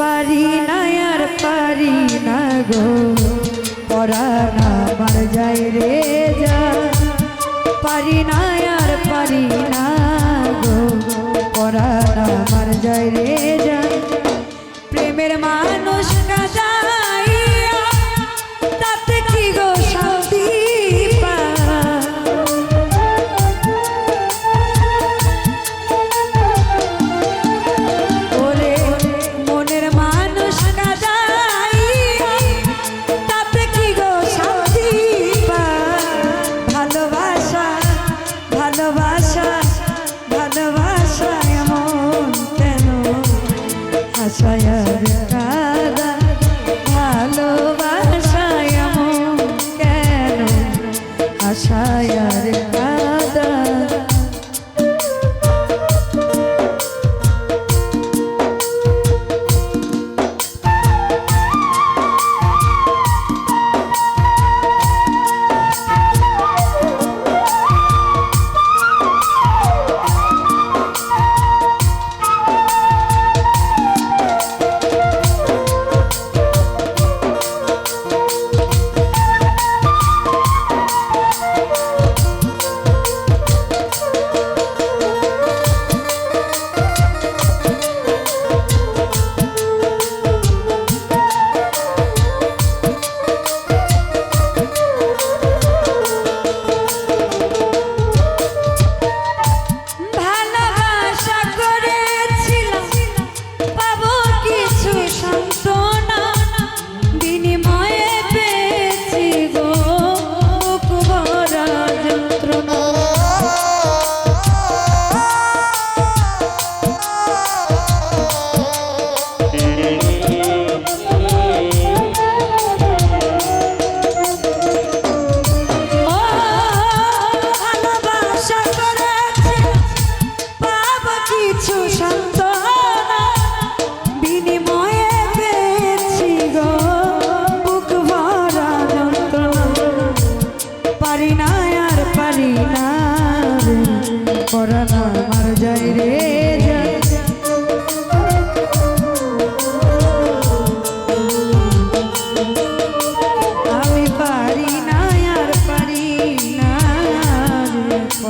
পারি না, আর পারি না গো। পরাণ আমার যাই রে যা। পারি না, আর পারি না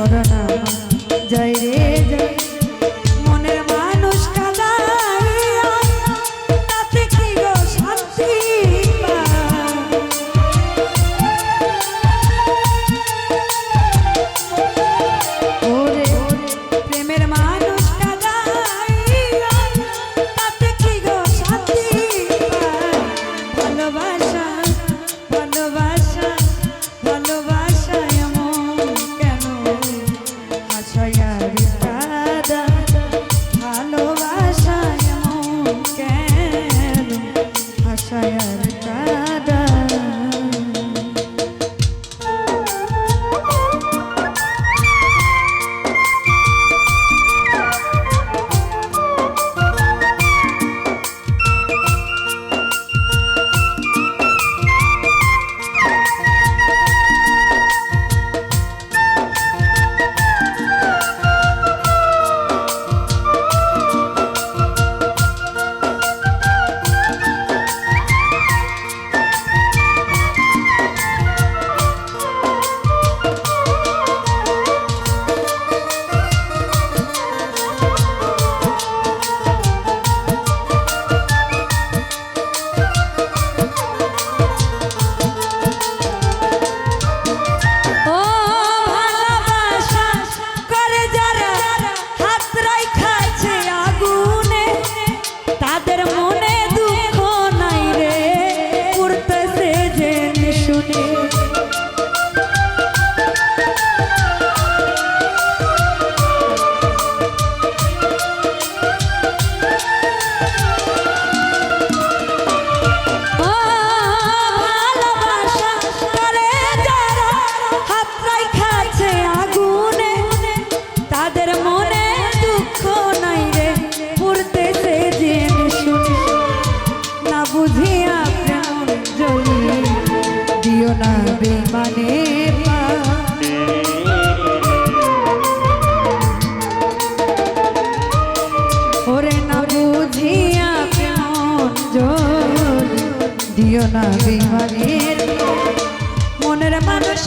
করোনা here. মনের মানুষ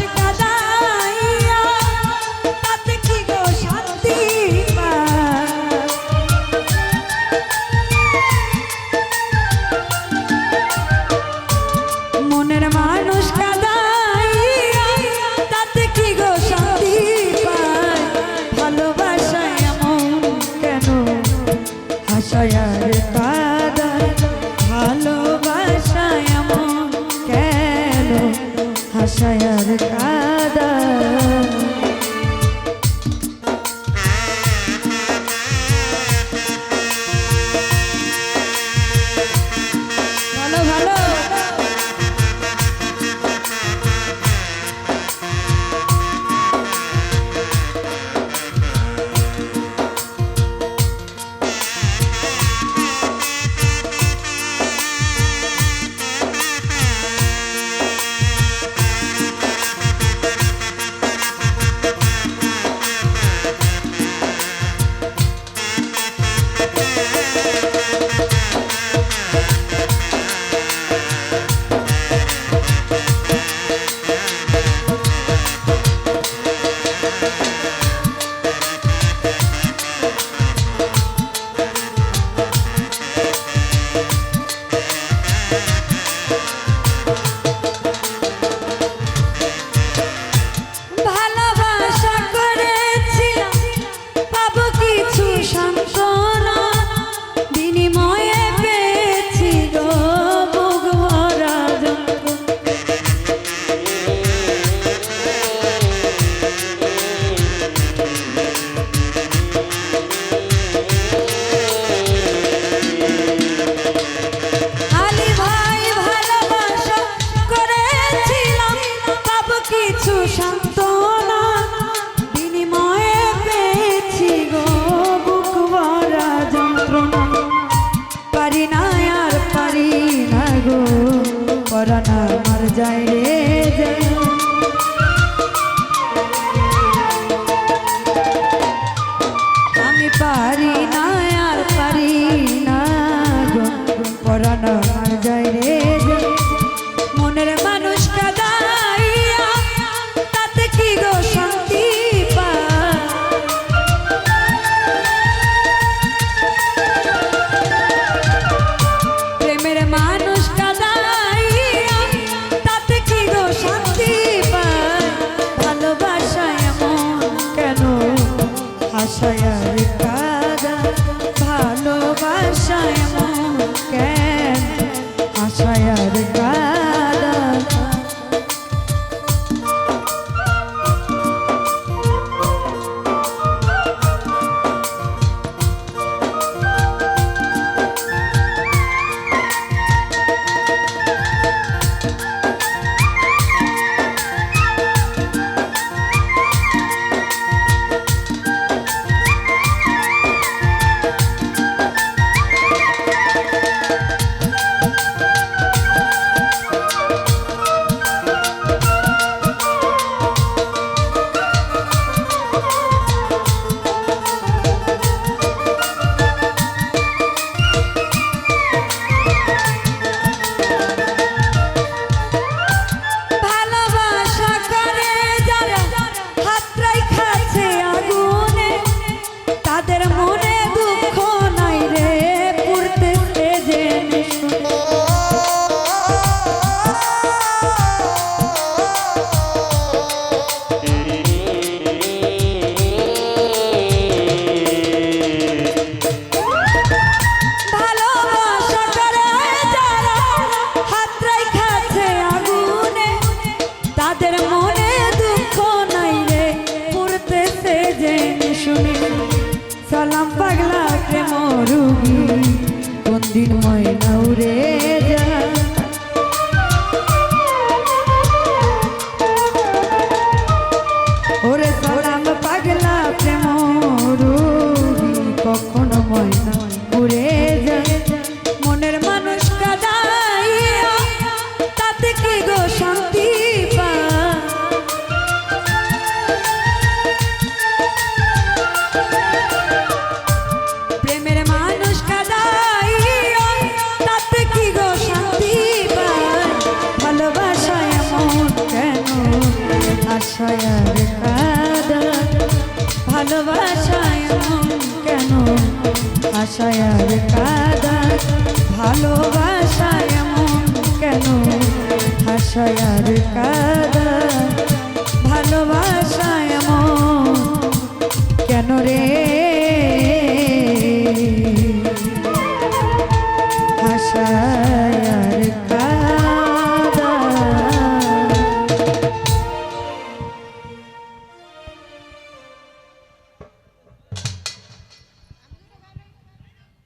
দিন ময়না ভালোবাসায় আর কাদা ভালোবাসায় কেন? আশায় আর কাদা ভালোবাসায় কেন আশায় আর কাদা ভালোবাসায়